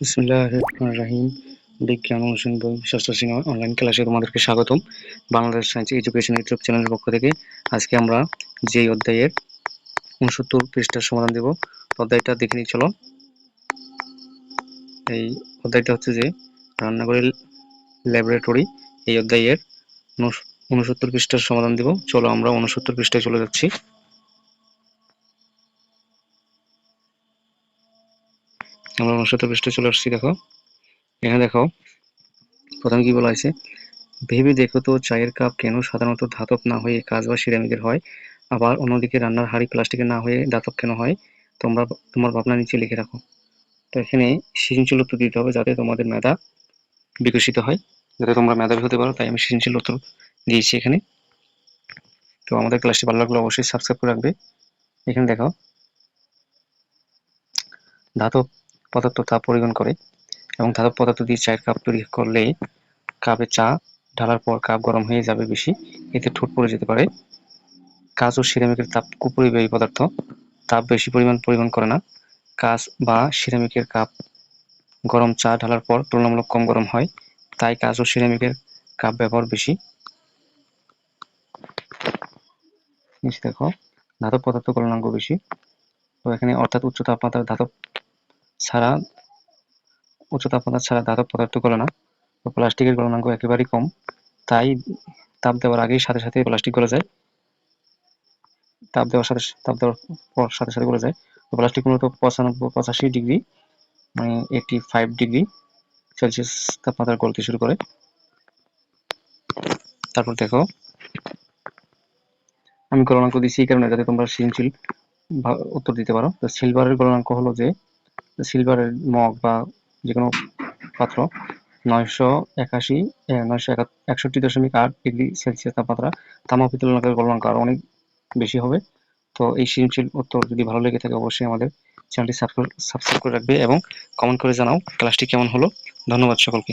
রাহিম। বিজ্ঞান অনুশীলন বই ষষ্ঠ শ্রেণি অনলাইন ক্লাসে তোমাদেরকে স্বাগতম। বাংলাদেশ সায়েন্স এডুকেশন ইউটিউব চ্যানেলের পক্ষ থেকে আজকে আমরা যেই অধ্যায়ের উনসত্তর পৃষ্ঠার সমাধান দেব। অধ্যায়টা দেখে নিই, চলো। এই অধ্যায়টা হচ্ছে যে রান্নাঘরের ল্যাবরেটরি এই অধ্যায়ের উনসত্তর পৃষ্ঠার সমাধান দেব। চলো আমরা উনসত্তর পৃষ্ঠায় চলে যাচ্ছি। আমরা উনসত্তর পৃষ্ঠে চলে আসছি, দেখো। এখানে দেখো, প্রথমে কি বলা হয়েছে? ভেবে দেখো তো চায়ের কাপ কেন সাধারণত ধাতব না হয়ে কাজ বা সিরামিকের হয়? আবার অন্যদিকে রান্নার হাড়ি প্লাস্টিকের না হয়ে ধাতব কেন হয়? তোমরা, তোমার ভাবনা নিচে লিখে রাখো। তো এখানে সৃজনশীল উত্তর দিতে হবে যাতে তোমাদের মেধা বিকশিত হয়। যাতে তোমরা মেধাবী হতে পারো, তাই আমি সৃজনশীল উত্তর দিয়েছি এখানে। তো আমাদের ক্লাসটি ভালো লাগলে অবশ্যই সাবস্ক্রাইব করে রাখবে। এখানে দেখো, ধাতব পদার্থ তাপ পরিবহন করে এবং ধাতব পদার্থ দিয়ে চায়ের কাপ তৈরি করলে কাপে চা ঢালার পর কাপ গরম হয়ে যাবে বেশি। এতে ঠোঁট পড়ে যেতে পারে। কাঁচ ও সিরামিকের তাপ কুপরিবাহী পদার্থ। তাপ বেশি পরিমাণ পরিবহন করে না। কাঁচ বা সিরামিকের কাপ গরম চা ঢালার পর তুলনামূলক কম গরম হয়। তাই কাঁচ ও সিরামিকের কাপ ব্যবহার বেশি। দেখো, ধাতব পদার্থ গলনাঙ্ক বেশি। তো এখানে অর্থাৎ উচ্চ তাপমাত্রার ধাতব ছাড়া, উচ্চ তাপমাত্রা ছাড়া ধাতব পদার্থ গলে না প্লাস্টিকের গলনাঙ্ক একেবারেই কম। তাই তাপ দেওয়ার আগেই সাথে সাথে প্লাস্টিক গলে যায়। তাপ দেওয়ার সাথে তাপ দেওয়ার পর সাথে সাথে গলে যায়। প্লাস্টিক মূলত পঁচানব্বই, পঁচাশি ডিগ্রি মানে এইটি ফাইভ ডিগ্রি সেলসিয়াস তাপমাত্রা গলতে শুরু করে। তারপর দেখো, আমি গলনাঙ্ক দিচ্ছি এই কারণে যাতে তোমরা সৃজনশীল উত্তর দিতে পারো। তো সিলভারের গলনাঙ্ক হলো যে সিলভারের মগ বা যে কোনো পাত্র নয়শো একাশি নয়শো একষট্টি দশমিক আট ডিগ্রি সেলসিয়াস তাপমাত্রা তামা পিতলের গলনাঙ্ক আরও অনেক বেশি হবে। তো এই সৃজনশীল উত্তর যদি ভালো লেগে থাকে অবশ্যই আমাদের চ্যানেলটি সাবস্ক্রাইব সাবস্ক্রাইব করে রাখবে এবং কমেন্ট করে জানাও ক্লাসটি কেমন হলো। ধন্যবাদ সকলকে।